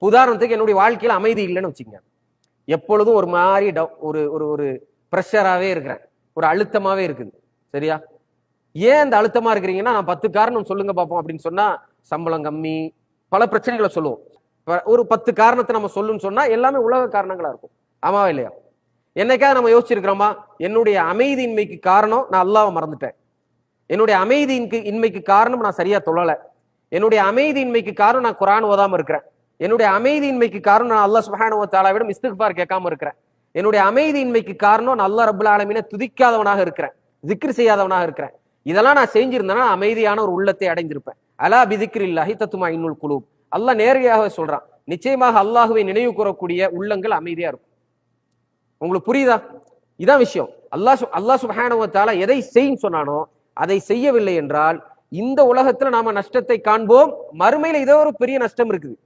உதாரணத்துக்கு என்னுடைய வாழ்க்கையில் அமைதி இல்லைன்னு வச்சுக்கங்க. எப்பொழுதும் ஒரு மாதிரி டவு- ஒரு ஒரு ஒரு ப்ரெஷராகவே இருக்கிறேன். ஒரு அழுத்தமாகவே இருக்குது. சரியா? ஏன் இந்த அழுத்தமாக இருக்கிறீங்கன்னா நான் பத்து காரணம் சொல்லுங்க பார்ப்போம் அப்படின்னு சொன்னால் சம்பளம் கம்மி பல பிரச்சனைகளை சொல்லுவோம். ஒரு பத்து காரணத்தை நம்ம சொல்லுன்னு சொன்னால் எல்லாமே உலக காரணங்களாக இருக்கும். ஆமாவா இல்லையா? என்னைக்காவது நம்ம யோசிச்சிருக்கிறோமா என்னுடைய அமைதியின்மைக்கு காரணம் நான் அல்லாவை மறந்துட்டேன். என்னுடைய அமைதியின்க்கு இன்மைக்கு காரணம் நான் சரியா தொழலை. என்னுடைய அமைதியின்மைக்கு காரணம் நான் குரான் ஓதாமல் இருக்கிறேன். என்னுடைய அமைதியின்மைக்கு காரணம் நான் அல்லாஹ் சுப்ஹானஹு வ தஆலாவிடம் கேட்காம இருக்கிறேன். என்னுடைய அமைதியின்மைக்கு காரணம் நான் அல்லா ரபுல் ஆலமீனை துதிக்காதவனாக இருக்கிறேன். திக்ர் செய்யாதவனாக இருக்கிறேன். இதெல்லாம் நான் செஞ்சிருந்தேன்னா அமைதியான ஒரு உள்ளத்தை அடைந்திருப்பேன். அலா பிதிக்ரில்லாஹி தத்துமா இன்னுல் குழு அல்லாஹ் நேரடியாக சொல்றான். நிச்சயமாக அல்லாஹுவை நினைவு கூறக்கூடிய உள்ளங்கள் அமைதியா இருக்கும். உங்களுக்கு புரியுதா? இதான் விஷயம். அல்லாஹ் அல்லாஹ் சுப்ஹானஹு எதை செய்யும் சொன்னானோ அதை செய்யவில்லை என்றால் இந்த உலகத்துல நாம நஷ்டத்தை காண்போம். மறுமையில இதோ ஒரு பெரிய நஷ்டம் இருக்குது.